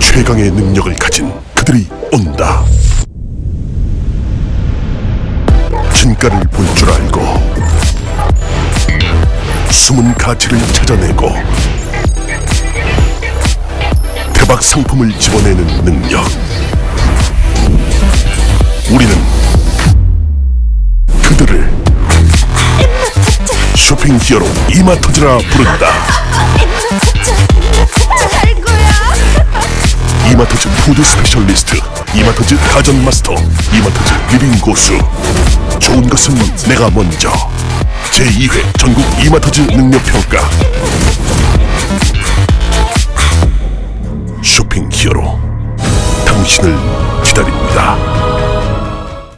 최강의 능력을 가진 그들이 온다. 진가를 볼 줄 알고 숨은 가치를 찾아내고 대박 상품을 집어내는 능력. 쇼핑 히어로 이마터즈라 부른다. 이마터즈 푸드 스페셜리스트 이마터즈 가전 마스터 이마터즈 리빙 고수. 좋은 것은 내가 먼저. 제2회 전국 이마터즈 능력평가. 쇼핑 히어로 당신을